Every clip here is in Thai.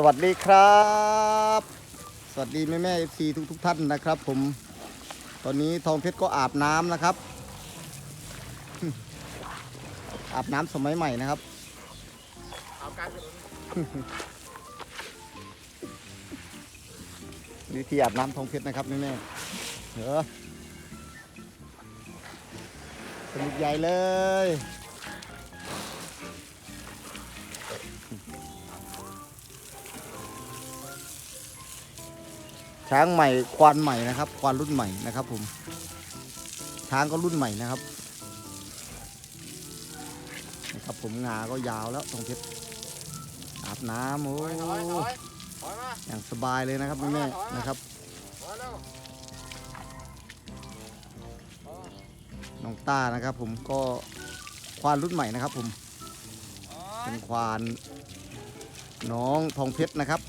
สวัสดีครับ สวัสดีแม่แม่เอฟซีทุกทุกท่านนะครับ ผม ตอนนี้ทองเพชรก็อาบน้ำนะครับ อาบน้ำสมัยใหม่นะครับนนวิธีอาบน้ำทองเพชรนะครับแม่แม่เออสนุกใหญ่เลย ช้างใหม่ควานใหม่นะครับควานรุ่นใหม่นะครับผมช้างก็รุ่นใหม่นะครับนะครับผมงาก็ยาวแล้วทองเพชรอาบน้ำโอ้อยถอยถอยถอยมาอย่างสบายเลยนะครับแม่นะครับน้องต้านะครับ ผมก็ควานรุ่นใหม่นะครับ ผมเป็นควานน้องทองเพชรนะครับ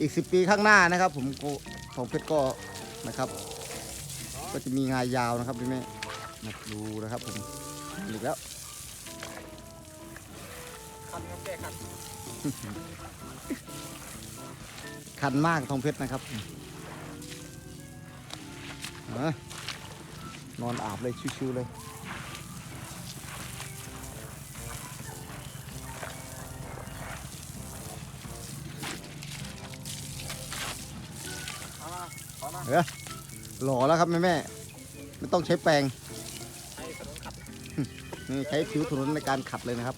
อีกสิปีข้างหน้านะครับ ผมก็ทองเพชรก็นะครับ ก็จะมีงายาวนะครับพี่แม่มาดูนะครับผมอีกแล้วคันครับแกคันคันมากทองเพชรนะครับนอนอาบเลยชิวๆเลย เออหล่อแล้วครับแม่แม่ๆไม่ต้องใช้แปรงให้ถนนขัดนี่ใช้ผิวถนนในการขัดเลยนะครับ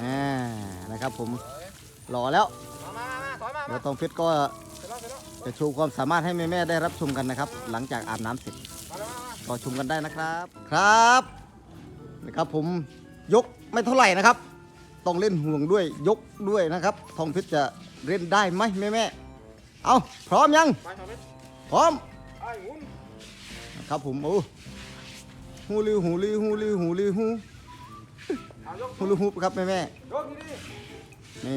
อ่านะครับผมเฮ้ยหล่อแล้วมามามาถอยมาเดี๋มายวทองเพชรก็เสร็จแล้วเสร็จแล้วจะโชว์ความสามารถให้แม่ๆได้รับชมกันนะครับ หลังจากอาบน้ำเสร็จมาแล้วมามาก็ชมกันได้นะครับครับนะครับผมยกไม่เท่าไหร่นะครับ ต้องเล่นห่วงด้วยยกด้วยนะครับ ทองเพชรจะเล่นได้ไหมแม่ๆเอาพร้อมยังไปถอยไปพร้อมไอ้หมุนครับผมโอ้ฮูลิวฮูลิวฮูลิวฮูลิวฮูเอายกฮูลิวฮูครับแม่แม่ยกนี่ดิๆนี่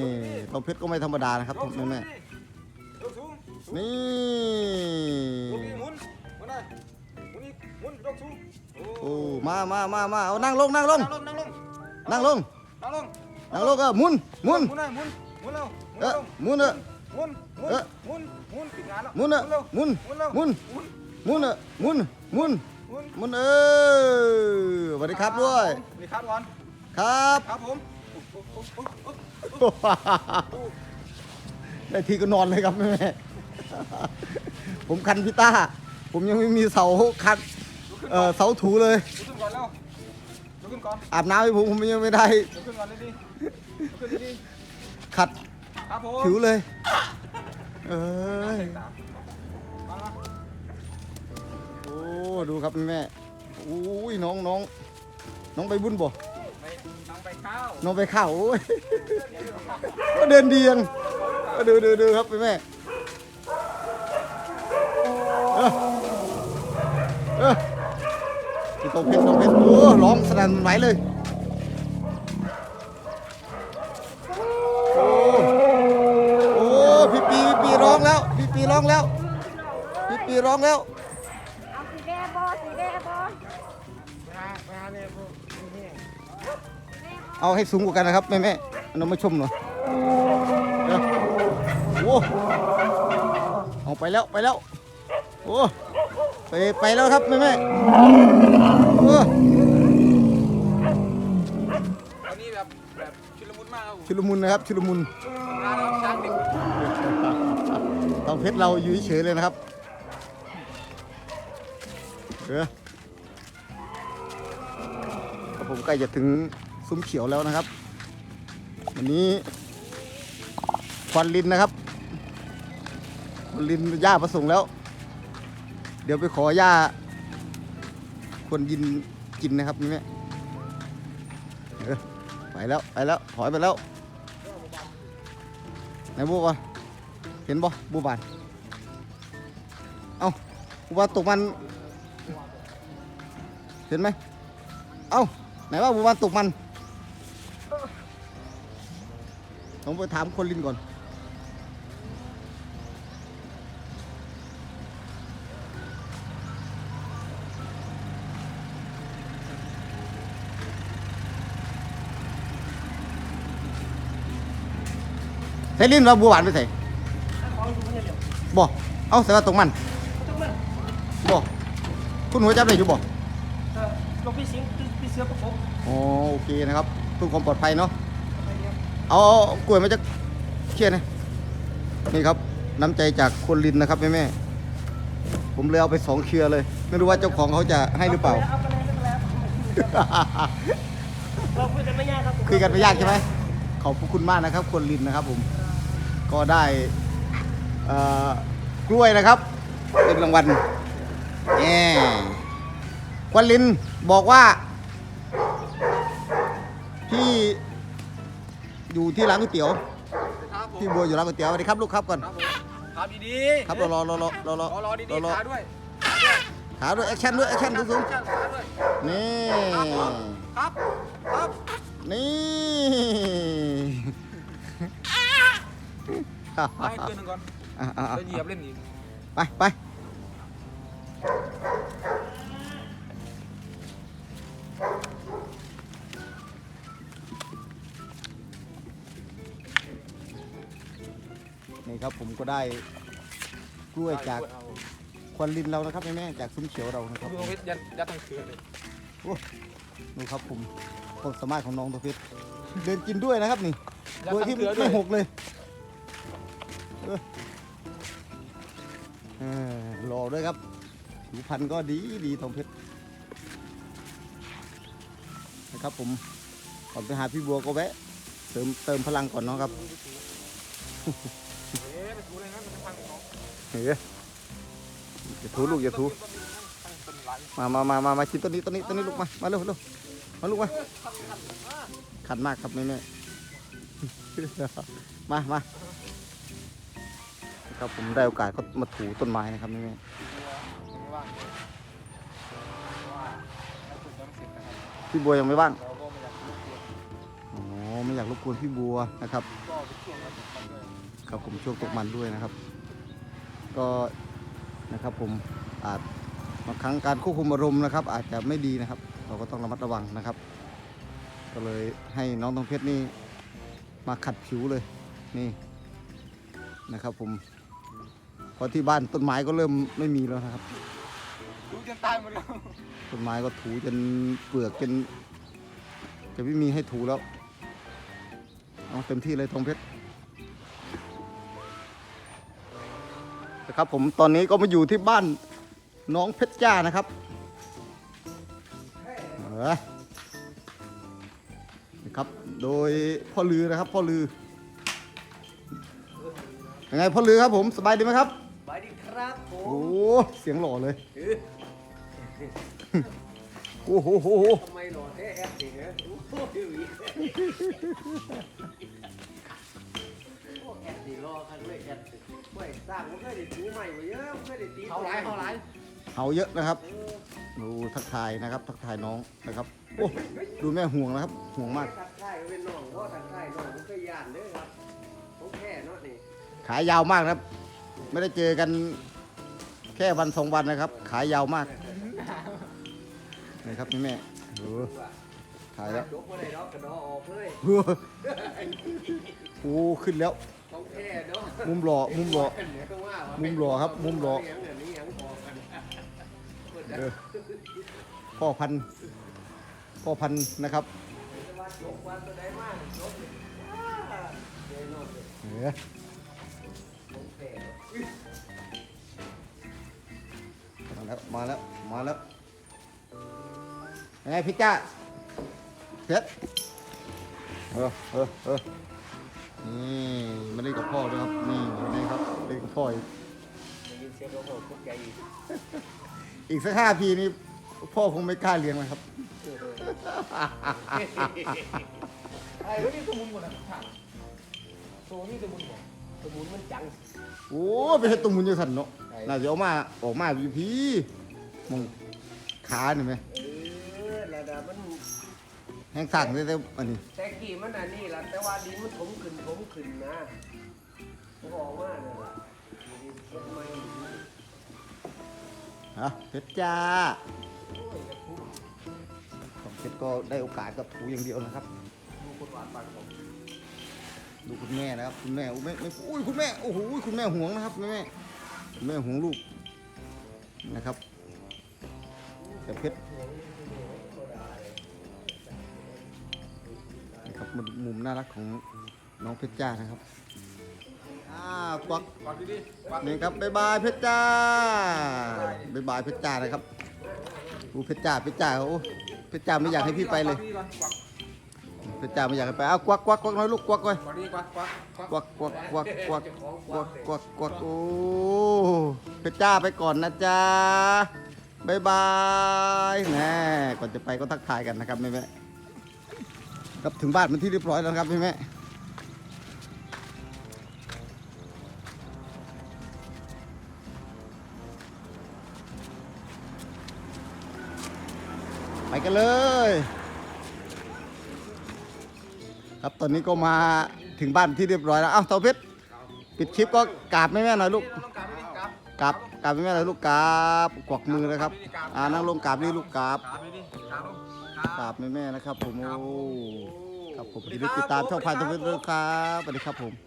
ทองเพชรก็ไม่ธรรมดานะครับยกสูแม่งแม่ดิยกสูงสูงๆนี่ยกนี่หมุนหมุนได้หมุนอีกหมุนยกสูงโอ้มามามามาเอานั่งลงนั่งลงนั่งลงนั่งลง นั่งลงนั่งลงนั่งลงก็หมุนหมุนหมุนได้หมุนหมุนเร็วหมุนเออเร็วหมุนเออหมุนหมุนเออหมุนหมุนปิดงานแล้วหมุนเออเร็วหมุนหมุนเร็วหมุนหมุนหมุนเออหมุนหมุนหมุนหมุนเออสวัสดีครับด้วยสวัสดีครับก่อนครับครับผมได้ทีก็นอนเลยครับแม่แม่ๆผมคันพิต้า ผมยังไม่มีเสาคันเอ่อเสาถูเลยลุ กขึ้นก่อนเร็วลุกขึ้นก่อนอาบน้ำให้ผมผมยังไม่ได้ ลุกขึ้นก่อนเลยดิลุกขึ้นดิขัดครับผมผิวเลย เอ้ย มามาโอ้ ดูครับแม่อุ้ยน้องน้องน้องไปบุญบ่ไปทางไปข้าวน้องไปข้าวโอ้ยก็เดินดียังก็ดูดูดูครับแม่ ตรงเพชรตรงเพชรโอ้ร้องสนั่นมันไหวเลย โอ้โอ้พี่ปีพี่ปีร้องแล้วพี่ปีร้องแล้วพี่ปีร้องแล้วเอาสีแดงบอสีแดงบอเอาให้สูงกว่ากันนะครับแม่แม่น้องมาชมหน่อยเดี๋ยวโอ้เอาไปแล้วไปแล้วโอ้ไปไปแล้วครับแม่แม่ ๆโอ้ตอนนี้แบบแบบชุลมุนมากครับผมชุลมุนนะครับ ชุลมุนงานเราช้างเด็กตองเพชรเราอยู่เฉยๆเลยนะครับเออครับผมใกล้จะถึงซุ้มเขียวแล้วนะครับ วันนี้ควันลินนะครับควันลินย่าประสงค์แล้ว เดี๋ยวไปขอย่า คนยินกินนะครับนี่แม่ไปแล้วไปแล้วถอยไปแล้วไหนบัวบานเห็นบ่บัวบานเอาบัวบานตกมัน เห็นไหมเอาไหนว่าบัวบานตกมันผมไปถามคนลินก่อน ใส่ลิ้นว่าบัวหวานไปใส่ของอยู่เนี่ยเดียวบ่เอาใส่ว่าตรงมันจังมันบ่คุณหัวจับได้อยู่บ่เออลงพี่สิงพี่เสือประกบอ๋อโอเคนะครับเพื่อความปลอดภัยเนาะไปเดียวเอาเอาเอากล้วยมาจากเชี่ยนะนี่ครับน้ำใจจากคนลินนะครับแม่แม่ๆผมเลยเอาไปสองเครือเลย ไม่รู้ว่าเจ้าของเขาจะให้หรือเปล่าเอาไปเลยเอาไปเลยเราคุยกันไม่ยากครับผมคุยกันไม่ยากใช่ไหมขอบพระคุณมากนะครับคนลินนะครับผม ก็ได้เอ่อกล้วยนะครับ เป็นรางวัลแง่ควันลินบอกว่า พี่อยู่ที่ร้านก๋วยเตี๋ยวครับผมพี่บัวอยู่ร้านก๋วยเตี๋ยวสวัสดีครับลูกครับก่อน ครับผมครับดีครับรอรอรอรอรอรอรอดีรอๆรอขาด้วยขาด้วยแอคชั่นด้วยแอคชั่นสูงขาด้วยๆนี่ครับ ให้เพื่อนหนึ่งก่อนอะอะอะจะเหยียบเล่นอีกไปไปนี่ครับผมก็ได้กล้วยจากควันลินเรานะครับแม่ๆจากซุ้มเขียวเรานะครับดูวิทยัดยัดทั้งคืนเลยดูครับผมความสามารถของน้องตัวเพชรเดินกินด้วยนะครับนี่ยัดโดยทั้ที่งคืนเลไม่ยหกเลย เออรอด้วยครับผิวพรรณก็ดีดีทองเพชรนะครับผมก่อนไปหาพี่บัวก็แวะเติมเติมพลังก่อนเนาะครับเอ๊ะไปถูเลยนะมันจะพังของน้องเฮ้ยอย่าถูลูกอย่าถูเป็นหลายมามามามามาชิมต้นนี้ต้นนี้ต้นนี้ลูกมา มาเร็วเร็วมาลูกมา ขันมากครับแม่แม่มามา ครับผมได้โอกาสก็มาถูต้นไม้นะครับแม่พี่บัวยังไม่ว่างอ๋อไม่อยากรบกวนพี่บัวนะครับก็ไปช่วงนั้นมันด้วยครับผมช่วงตกมันด้วยนะครับ ก็นะครับผมอาจบางครั้งการควบคุมอารมณ์นะครับ อาจจะไม่ดีนะครับ เราก็ต้องระมัดระวังนะครับ ก็เลยให้น้องทองเพชรนี่มาขัดผิวเลยนี่นะครับผม เพอที่บ้านต้นไม้ก็เริ่มไม่มีแล้วนะครับดูจนตายหมดแล้วต้นไม้ก็ถูจนเปลือกจนจะไม่มีให้ถูแล้วเอาเต็มที่เลยทองเพชรนะครับผมตอนนี้ก็มาอยู่ที่บ้านน้องเพชรจ้านะครับเออนะครับโดยพ่อลือนะครับพ่อลือยังไงพ่อลือครับผมสบายดีไหมครับ ครับผโอ้มโหเสียงหล่อเลยโอ้โหทำไมหล่อแท้แอดสิเนี่ยโอ้โหแอดสิรอกันเลยแอดสิไม่สร้างมันเคยได้ถูใหม่ไว้เยอะมันเคยได้ตีเขาหลายเขาหลายเอาเยอะนะครับดูทักทายนะครับ ทักทายน้องนะครับโอ้ดูแม่ห่วงนะครับ ห่วงมากทักทายเป็นน้องเพราะทักทายน้องมันเคยย่านเด้อครับผมแค่เนาะนี่ขายาวมากนะครับ ไม่ได้เจอกันแค่วันสองวันนะครับ ขายยาวมากนี่ครับนี่แม่ดูขายแล้วยกมาเลยเนาะกระดอออกเลยโอ้โหขึ้นแล้วของแค่เนาะมุมหล่อมุมหล่อเดี๋ยวต้องว่าว่ามุมหล่อครับ มุมหล่อเลี้ยงเนี่ยนี่ยังพอกันเออพ่อพันธุ์พ่อพันธุ์นะครับว่าจกวันตัวใดมากจกเลยว้าเดี๋ยวนอ มาแล้ว มาแล้ว มาแล้วยังไงพี่จ้าเพชรเออเออเออนี่มาเล่นกับพ่อด้วยครับ นี่วันนี้ครับเล่นกับพ่ออีกได้ยินเสียงโอ้โหพวกใหญ่อีกอีกสักห้าปีนี้พ่อคงไม่กล้าเลี้ยงแล้วครับ ไอ้เรื่องนี้ตัวมุนหมดนะช่างตัวนี้ตัวมุนหมด สมุนมันจัง โอ้ไปเห็ดตุ่มมุนจะสันเนาะน่าจะเอามาออกมาอยู่พี่มองขาหน่อยไหมเออระดับมันแห้งสั่งได้แต่อันนี้แต่กี้มันอันนี้ล่ะแต่ว่าดินมันถมขึ้นถมขึ้นนะผมบอกว่าเนี่ยล่ะดินเก็บไม่ฮะเพชรจ้าของเพชรก็ได้โอกาสกับถูอย่างเดียวนะครับ ดูคนหวานปากผม ดูคุณแม่นะครับ คุณแม่อุ้ยแม่อุ้ยคุณแม่โอ้โหคุณแม่ห่วงนะครับแม่แม่คุณแม่ห่วงลูกนะครับแต่เพชรนะครับมันมุมน่ารักของน้องเพชรจ้านะครับอ่ากวักกวาดดีๆกวาดนี่ครับบ๊ายบายเพชรจ้าบ๊ายบายเพชรจ้านะครับดูเพชรจ้าเพชรจ้าโอ้เพชรจ้าไม่อยากให้พี่ไปเลย กวาดดีก่ อนกวาดเพชรจ้าไม่อยากให้ไปเอากวักกวักกวักหน่อยลูกกวักไว้กวาดดีกวาดกวาดกวาดกวักกวักกวักกวักกวักกวักกวักโอ้เพชรจ้าไปก่อนนะจ๊ะบ๊ายบายแน่ก่อนจะไปก็ทักทายกันนะครับแม่แม่ครับถึงบ้านเป็นที่เรียบร้อยแล้วนะครับแม่แม่ไปกันเลย ครับตอนนี้ก็มาถึงบ้านที่เรียบร้อยแล้วอ้าวเตาเพชรปิดคลิปก็กราบแม่แม่หน่อยลูกกาดดีๆกวาดกราบกราบแม่แม่หน่อยลูกกราบกวักมือนะครับอ่านั่งลงกราบนี่ลูกกราบกาดดีๆกวาดลงกราบแม่แม่นะครับ ผมโอ้ครับผมอินคดีรับติดตามช่องสวัพายสดีตะครับเวนด้วยครับสวัสดีครับผม